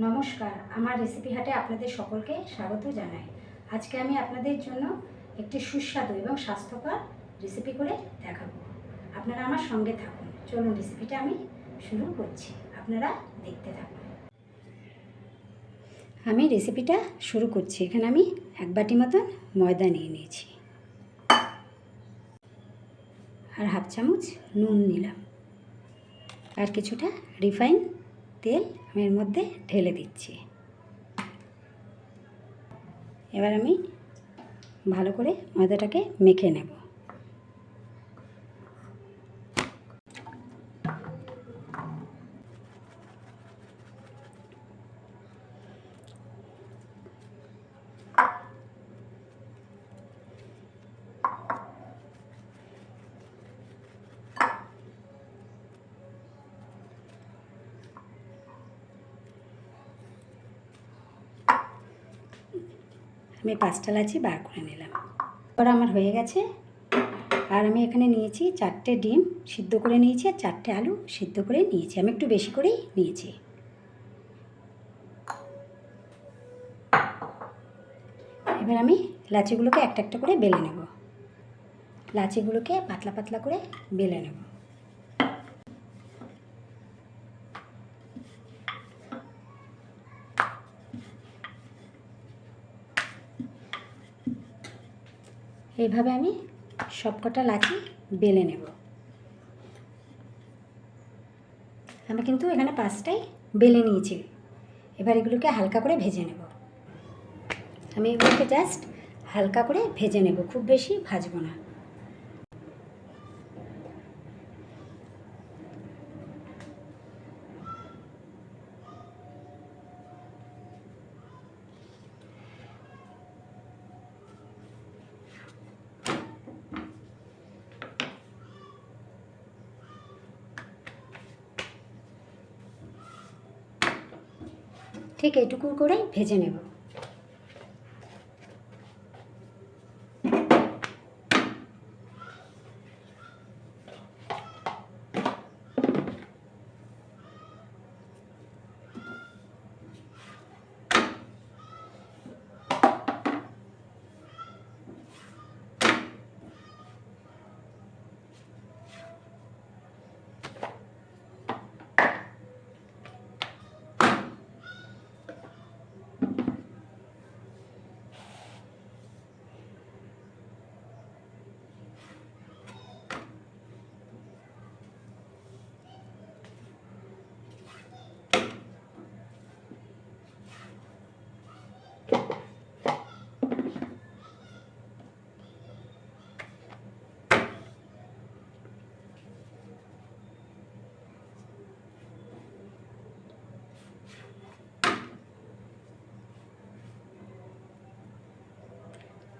নমস্কার, আমার রেসিপি হাটে আপনাদের সকলকে স্বাগত জানাই। আজকে আমি আপনাদের জন্য একটি সুস্বাদু এবং স্বাস্থ্যকর রেসিপি করে দেখাবো। আপনারা আমার সঙ্গে থাকুন। চলুন রেসিপিটা আমি শুরু করছি। আপনারা দেখতে থাকুন। আমি রেসিপিটা শুরু করছি। এখানে আমি এক বাটি মতন ময়দা নিয়ে নিয়েছি। আর হাফ চামচ নুন নিলাম। আর কিছুটা রিফাইন তেল আমি এর মধ্যে ঢেলে দিচ্ছি। এবার আমি ভালো করে ময়দাটাকে মেখে নেব। আমি পাঁচটা লাচি বার করে নিলাম। এবার আমার হয়ে গেছে। আর আমি এখানে নিয়েছি চারটে ডিম সিদ্ধ করে নিয়েছি আর চারটে আলু সিদ্ধ করে নিয়েছি। আমি একটু বেশি করেই নিয়েছি। এবার আমি লাচিগুলোকে একটা একটা করে বেলে নেব। লাচিগুলোকে পাতলা পাতলা করে বেলে নেব। এইভাবে আমি সবকটা লাচি বেলে নেব। আমি কিন্তু এখানে পাঁচটাই বেলে নিয়েছি। এবার এগুলোকে হালকা করে ভেজে নেব। আমি এগুলোকে জাস্ট হালকা করে ভেজে নেব, খুব বেশি ভাজবো না। ঠিক এটুকু করে ভেজে নেব।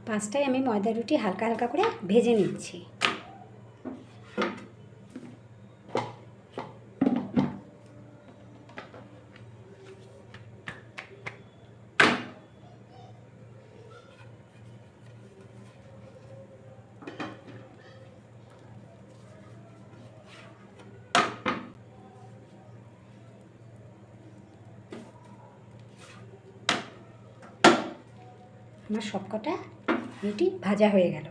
পাঁচটায় আমি ময়দা রুটি হালকা হালকা করে ভেজে নিচ্ছি। আমার সবকটা রুটি ভাজা হয়ে গেল।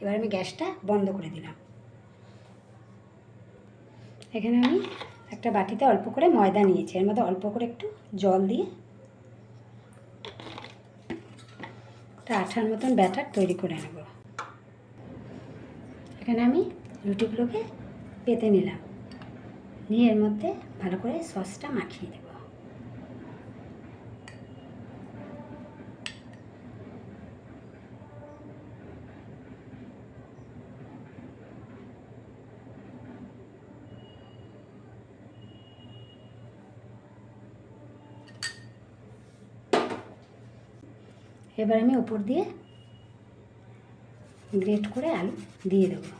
এবার আমি গ্যাসটা বন্ধ করে দিলাম। এখানে আমি একটা বাটিতে অল্প করে ময়দা নিয়েছি। এর মধ্যে অল্প করে একটু জল দিয়ে একটা আঠার মতন ব্যাটার তৈরি করে নেব। এখানে আমি রুটিগুলোকে পেতে নিলাম। নিয়ে এর মধ্যে ভালো করে সসটা মাখিয়ে দেবো। এবার আমি ওপর দিয়ে গ্রেট করে আলু দিয়ে দেবো।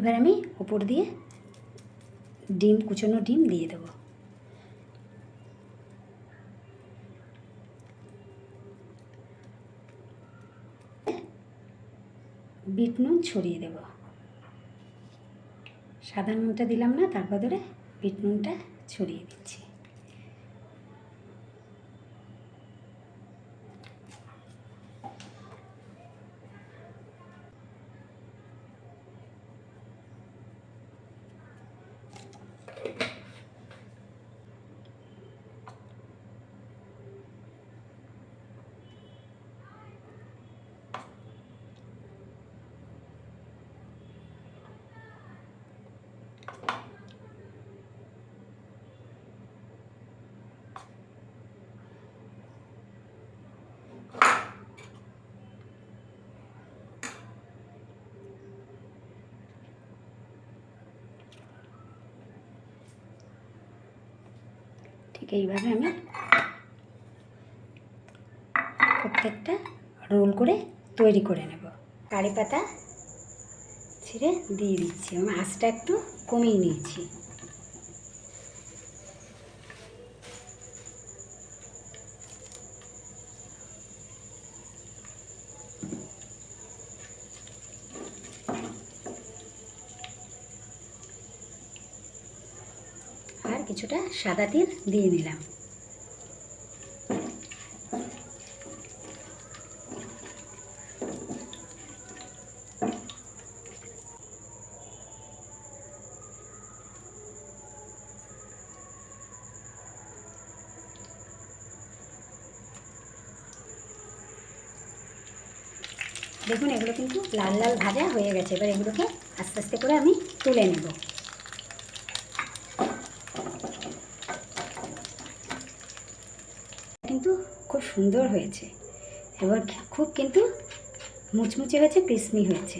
এবার আমি ওপর দিয়ে ডিম, কুচনো ডিম দিয়ে দেবো। বিট নুন ছড়িয়ে দেব। সাদা নুনটা দিলাম না তার বদলে বিট নুনটা ছড়িয়ে দিচ্ছি। ঠিক এইভাবে আমি প্রত্যেকটা রোল করে তৈরি করে নেব। কারি পাতা ছিঁড়ে দিয়ে দিচ্ছি। আমি আঁচটা একটু কমিয়ে নিয়েছি আর কিছুটা সাদা তেল দিয়ে নিলাম দেখুন, এগুলো কিন্তু লাল লাল ভাজা হয়ে গেছে। এবার এগুলোকে আস্তে আস্তে করে আমি তুলে নেব। কিন্তু খুব সুন্দর হয়েছে। এবার খুব কিন্তু মুচমুচে হয়েছে ক্রিসমি হয়েছে।